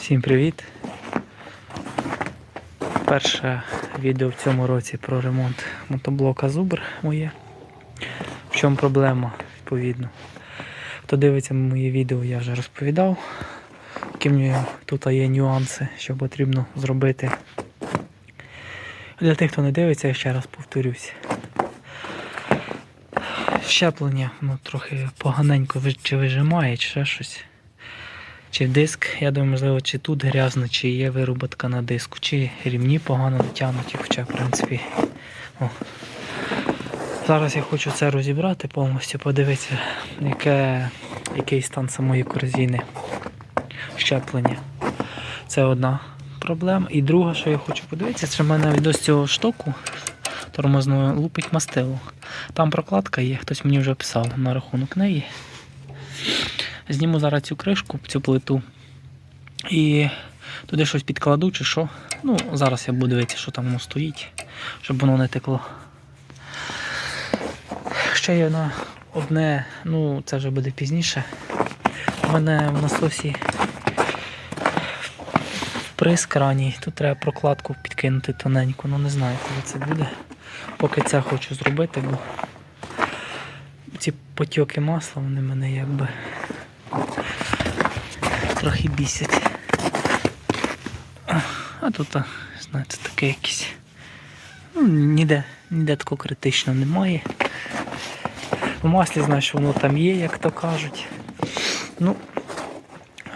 Всім привіт! Перше відео в цьому році про ремонт мотоблока Зубр моє. В чому проблема, відповідно. Хто дивиться моє відео, я вже розповідав, які тут є нюанси, що потрібно зробити. Для тих, хто не дивиться, я ще раз повторюсь. Щеплення ну, трохи поганенько чи вижимає, чи ще щось. Чи диск, я думаю, можливо, чи тут грязно, чи є вироботка на диску, чи рівні погано натягнуті, хоча, в принципі. О. Зараз я хочу це розібрати повністю, подивитися, яке, який стан самої корзини щеплення. Це одна проблема. І друга, що я хочу подивитися, це в мене ось цього штоку тормозного лупить мастило. Там прокладка є, хтось мені вже писав на рахунок неї. Зніму зараз цю кришку, цю плиту. І туди щось підкладу чи що. Ну, зараз я буду дивитися, що там воно стоїть, щоб воно не текло. Ще є на одне, ну це вже буде пізніше. У мене в насосі вприс крані. Тут треба прокладку підкинути тоненьку, ну не знаю, коли це буде. Поки це хочу зробити, бо ці потьоки масла, вони мене якби трохи бісять. А тут, знаєте, таке якесь. Ну, ніде, ніде такого критичного немає. В маслі знаю, що воно там є, як то кажуть. Ну,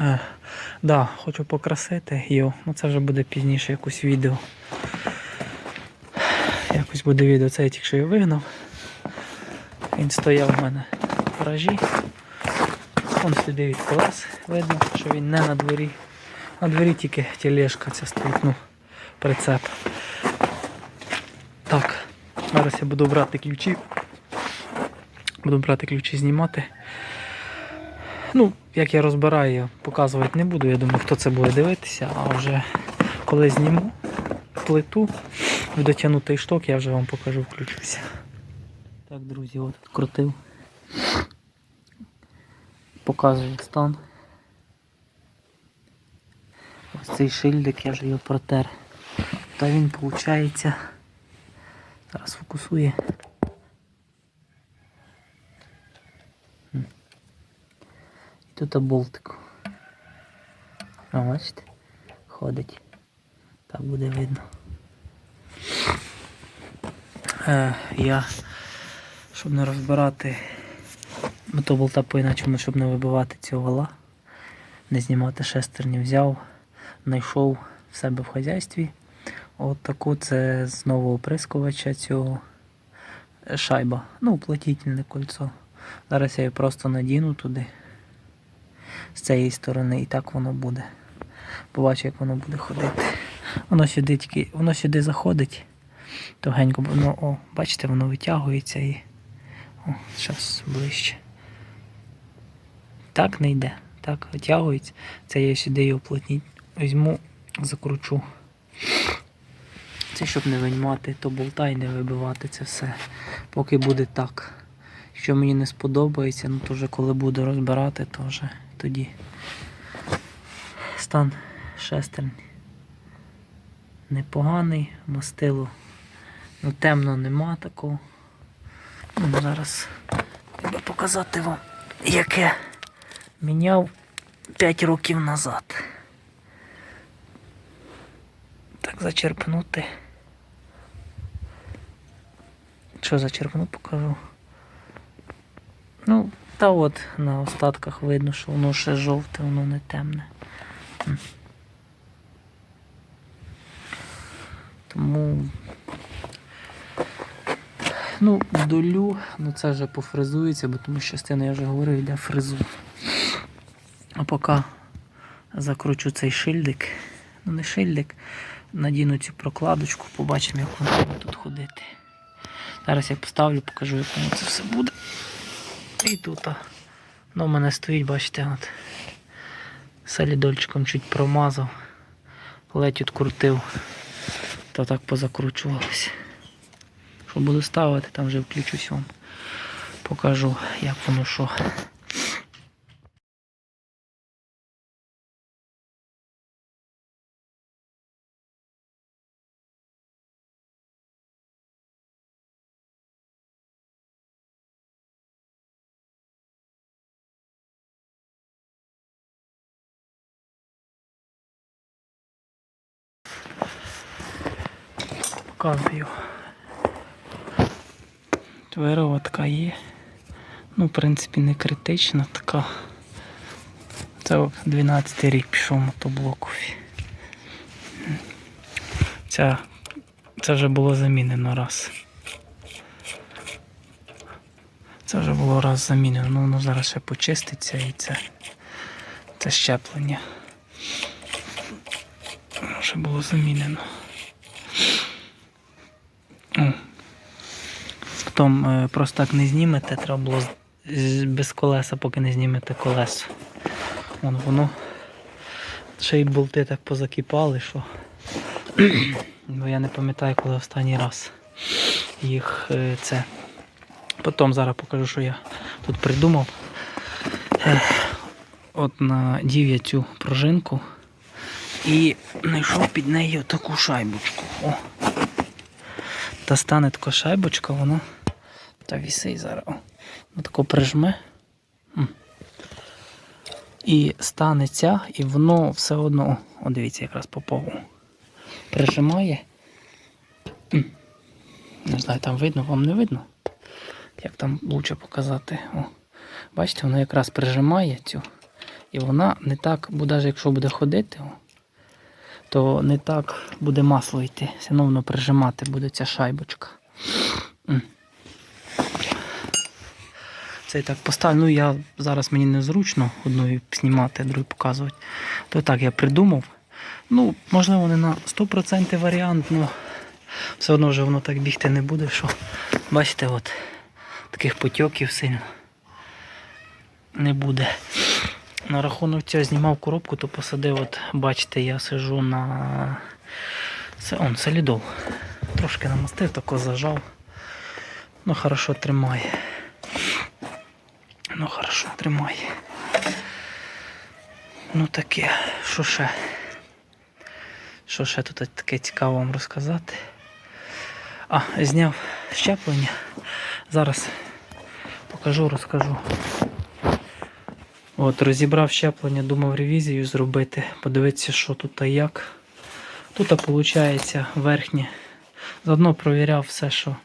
е, да, хочу покрасити його. Ну це вже буде пізніше якось відео. Якось буде відео, це я тільки що його вигнав. Він стояв у мене в гаражі. Вон сліди від колес. Видно, що він не на дворі. На дворі тільки тележка ця стоїть, ну, прицеп. Так, зараз я буду брати ключі. Буду брати ключі знімати. Ну, як я розбираю, показувати не буду. Я думаю, хто це буде дивитися, а вже коли зніму плиту, дотягнутий шток, я вже вам покажу, включуся. Так, друзі, от крутив. Показую стан. Ось цей шильдик, я вже його протер. Та він виходить. Зараз фокусує. І тут болтик. А, бачите? Ходить. Так буде видно. Е, я, щоб не розбирати мотоболта по-іначому, щоб не вибивати цього вала, не знімати шестерні, взяв, знайшов в себе в хазяйстві. От таку це з нового оприскувача цього е, шайба. Ну, уплотнительне кольцо. Зараз я її просто надіну туди з цієї сторони і так воно буде. Побачу, як воно буде ходити. Воно сюди тільки, воно сюди заходить. Тугенько, воно, о, бачите, воно витягується і. О, зараз ближче. Так не йде. Так, витягується. Це я сюди його плотніть. Візьму, закручу. Це щоб не виймати то болта і не вибивати це все. Поки буде так. Якщо мені не сподобається, ну то вже коли буду розбирати, то вже тоді стан шестерні непоганий, мастило. Ну темно нема такого. Ну, зараз треба показати вам, яке міняв 5 років назад. Так, зачерпнути. Що зачерпну, покажу. Ну, та от на остатках видно, що воно ще жовте, воно не темне. Тому ну, долю, ну це вже пофризується, бо тому що частина, я вже говорив, йде фризу. Поки закручу цей шильдик, ну не шильдик, надіну цю прокладочку, побачимо, як воно буде тут ходити. Зараз я поставлю, покажу, як воно це все буде. І тут ну, у мене стоїть, бачите, от солідольчиком чуть промазав, ледь відкрутив, то так позакручувалося. Що буду ставити, там вже включусь вам. Покажу, як воно що. Показую. Вироватка є. Ну, в принципі, не критична така. Це 12 рік пішов мотоблокові. Ця, це вже було замінено раз. Це вже було раз замінено, ну воно зараз ще почиститься і це, це щеплення. Вже було замінено. Потім е, просто так не знімете, треба було без колеса, поки не знімете колесо. Вон воно. Ще й болти так позакипали, що. Бо я не пам'ятаю, коли останній раз їх е, це. Потім зараз покажу, що я тут придумав. От надів я цю пружинку і знайшов під нею таку шайбочку. О. Та стане така шайбочка, вона та вісить зараз. Вона тако прижме. І стане ця, і воно все одно, о, дивіться, якраз по пову. Прижимає. Не знаю, там видно, вам не видно. Як там лучше показати. О. Бачите, воно якраз прижимає цю. І вона не так, бо навіть якщо буде ходити, о, то не так буде масло йти. Все одно прижимати буде ця шайбочка. Це я так поставлю. Ну я зараз мені незручно одною знімати, другою показувати. То так я придумав. Ну, можливо, не на 100% варіант, але все одно вже воно так бігти не буде, що бачите, от таких потьоків сильно не буде. На рахунок цього знімав коробку, то посадив, от бачите, я сижу на це он солідол. Трошки намастив, тако зажав. Ну хорошо тримає. Ну хорошо тримає. Ну таке, що ще? Що ще тут таке цікаво вам розказати? А, зняв щеплення. Зараз покажу, розкажу. От, розібрав щеплення, думав ревізію зробити, подивитися, що тут та як. Тут, виходить, верхнє. Заодно провіряв все, що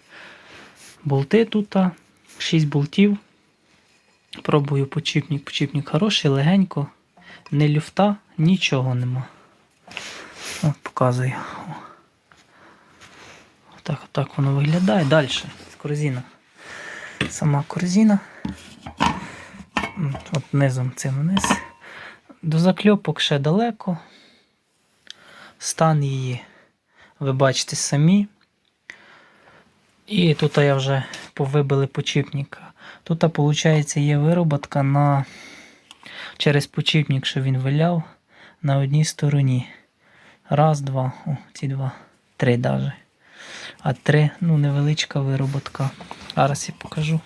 болти тут, 6 болтів. Пробую почіпник. Почіпник хороший, легенько, не люфта, нічого нема. От, показую. О. Так, так воно виглядає. Далі. Корзина. Сама корзина. От низом цим вниз. До закльопок ще далеко. Стан її ви бачите самі. І тут я вже повибили почіпника. Тут, виходить, є вироботка на через почіпник, що він виляв на одній стороні. Раз, два, о, ці два, три навіть. А три, ну, невеличка вироботка. Зараз я покажу.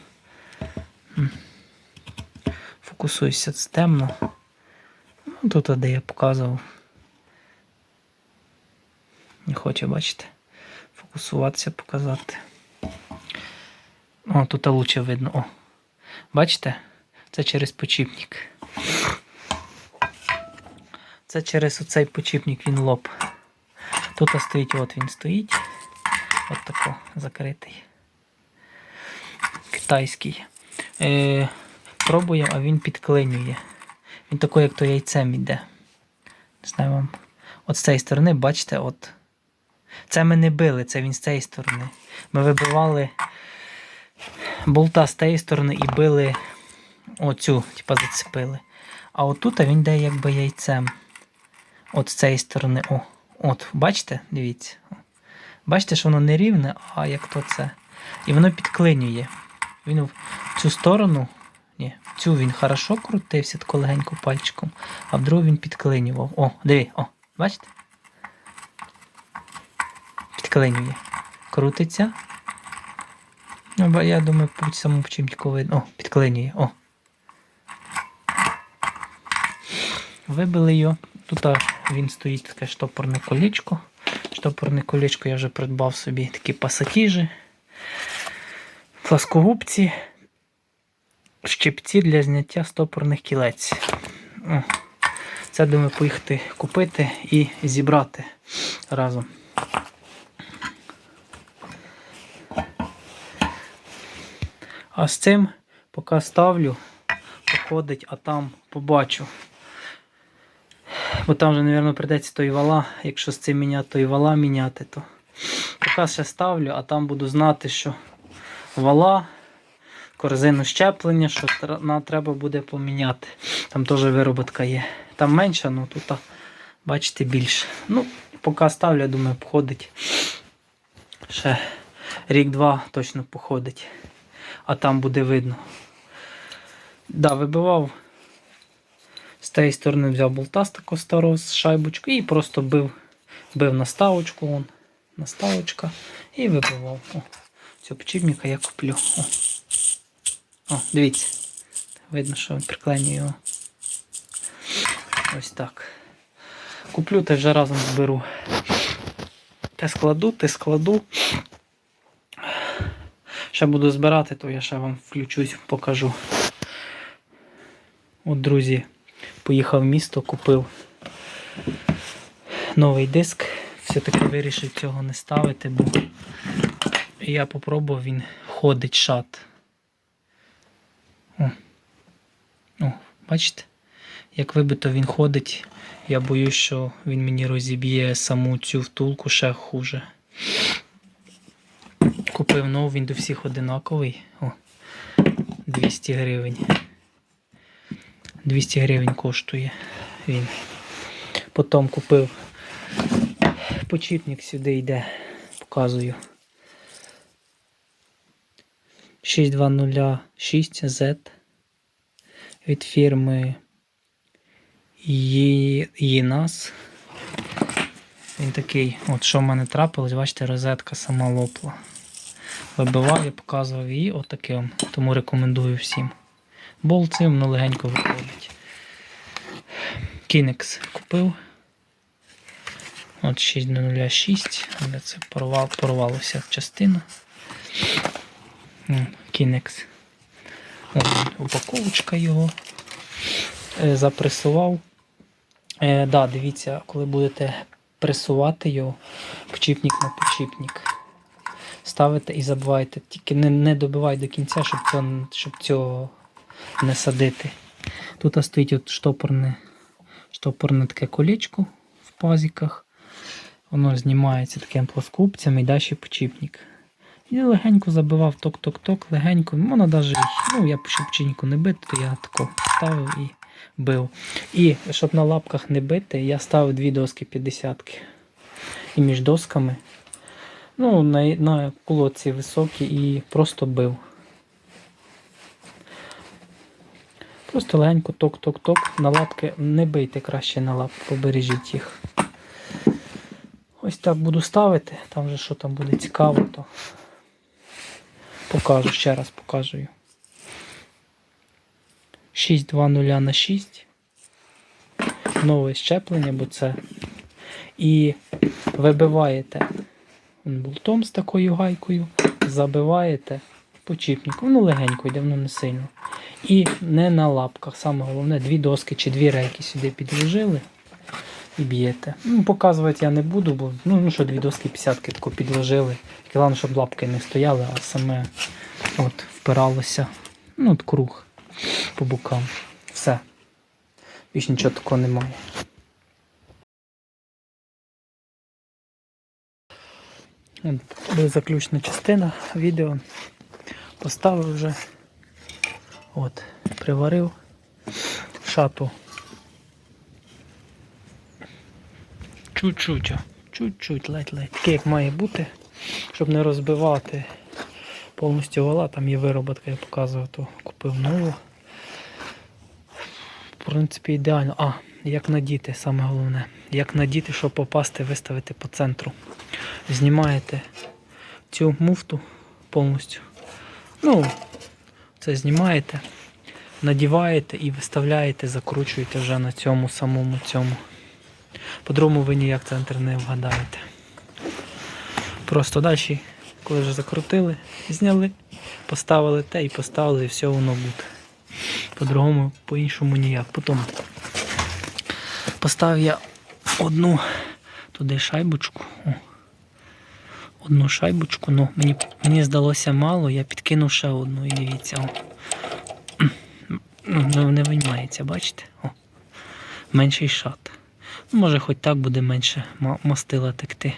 Фокусуйся, це темно. Ну, тут, де я показував. Не хоче, бачите, фокусуватися, показати. О, тут лучше видно. О. Бачите? Це через почіпник. Це через оцей почіпник він лоб. Тут стоїть, от він стоїть. От тако закритий. Китайський. Е, пробую, а він підклинює. Він такий, як то яйцем іде. Не знаю вам. От з цієї сторони, бачите, от. Це ми не били, це він з цієї сторони. Ми вибивали болта з тієї сторони і били оцю, типа зацепили. А отут він йде якби яйцем. От з цієї сторони. О, от, бачите? Дивіться. Бачите, що воно не рівне, а як то це. І воно підклинює. Він в цю сторону. Ні, цю він хорошо крутився тако легенько пальчиком, а в другу він підклинював. О, диви, о, бачите? Підклинює. Крутиться. Ну, я думаю, по самому почіпнику видно. О, підклинює. О. Вибили його. Тут він стоїть таке штопорне колечко. Штопорне колечко я вже придбав собі такі пасатіжі, пласкогубці, щипці для зняття стопорних кілець. Це думаю поїхати купити і зібрати разом. А з цим поки ставлю, походить, а там побачу. Бо там вже, мабуть, прийдеться той вала, якщо з цим міняти, то і вала міняти, то поки ще ставлю, а там буду знати, що вала корзину щеплення, що треба буде поміняти. Там теж вироботка є. Там менша, ну тут, бачите, більше. Ну, поки ставлю, я думаю, походить. Ще рік-два точно походить. А там буде видно. Да, вибивав. З тієї сторони взяв болта з такого старого з шайбочку і просто бив, бив наставочку. Вон, наставочка. І вибивав. О, цього почіпника я куплю. О. О, дивіться. Видно, що приклею його. Ось так. Куплю та вже разом зберу. Те складу, те складу. Ще буду збирати, то я ще вам включусь, покажу. От, друзі, поїхав в місто, купив новий диск. Все-таки вирішив цього не ставити, бо я попробував, він ходить шат. О. О, бачите? Як вибито він ходить, я боюсь, що він мені розіб'є саму цю втулку ще хуже. Купив новий, він до всіх одинаковий. О, 200 гривень. 200 гривень коштує він. Потім купив почіпник сюди йде, показую. 6206Z від фірми ЄНАС. Він такий, от що в мене трапилось, бачите, розетка сама лопла. Вибивав, я показував її отаким, тому рекомендую всім. Болт цим ну, легенько виходить. Кінекс купив. От 606, але це порвав, порвалося частина. Кінекс. Упаковочка його. Е, Запресував. Е, да, дивіться, коли будете пресувати його, почіпник на почіпник. Ставите і забивайте. Тільки не, не добивай до кінця, щоб цього, щоб цього не садити. Тут стоїть от штопорне, штопорне таке колечко в пазиках. Воно знімається таким плоскупцем і далі почіпник. І легенько забивав ток-ток-ток, легенько. Воно навіть, ну я щоб почіпнику не бити, то я тако ставив і бив. І щоб на лапках не бити, я ставив дві доски 50 І між досками, ну, на, на колодці високі і просто бив. Просто легенько ток-ток-ток. На лапки не бийте краще на лапки, побережіть їх. Ось так буду ставити. Там вже що там буде цікаво, то покажу, ще раз покажу. 620 на 6. Нове щеплення, бо це. І вибиваєте болтом з такою гайкою, забиваєте почіпником. Ну, легенько йде, воно не сильно. І не на лапках. Саме головне, дві доски чи дві рейки сюди підложили і б'єте. Ну, показувати я не буду, бо ну, ну що дві доски 50 тако підложили. Тільки Головне, щоб лапки не стояли, а саме от впиралося. Ну, от круг по бокам. Все. Більш нічого такого немає. Буде заключна частина відео. Поставив вже. От, приварив шату. Чуть-чуть, чуть-чуть, ледь-ледь. Таке як має бути, щоб не розбивати повністю вала. Там є вироботка, я показував, то купив нову. В принципі, ідеально. А, як надіти, саме головне. Як надіти, щоб попасти, виставити по центру. Знімаєте цю муфту повністю. Ну, це знімаєте, надіваєте і виставляєте, закручуєте вже на цьому самому цьому. По-другому ви ніяк центр не вгадаєте. Просто далі, коли вже закрутили, зняли, поставили те і поставили, і все воно буде. По-другому, по-іншому ніяк. Потім поставив я одну туди шайбочку. О. одну шайбочку. Ну, мені, мені здалося мало, я підкинув ще одну і дивіться. О. Ну, не- виймається, бачите? О. Менший шат. Ну, може, хоч так буде менше мастила текти.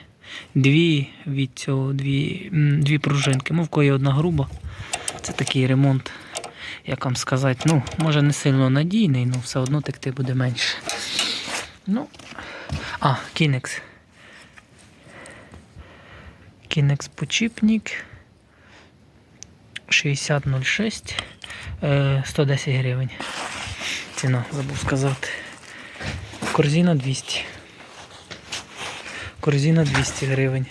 Дві від цього, дві, дві пружинки. Ну, в кої одна груба. Це такий ремонт, як вам сказати, ну, може не сильно надійний, але все одно текти буде менше. Ну, а, Кінекс. Кінекс почіпник 6006 е, 110 гривень. Ціна, забув сказати. Корзина 200. Корзина 200 гривень.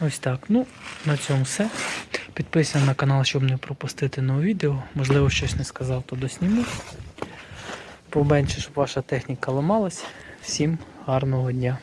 Ось так. Ну, на цьому все. Підписуйся на канал, щоб не пропустити нове відео. Можливо, щось не сказав, то досніму. Поменше, щоб ваша техніка ламалась. Всім гарного дня.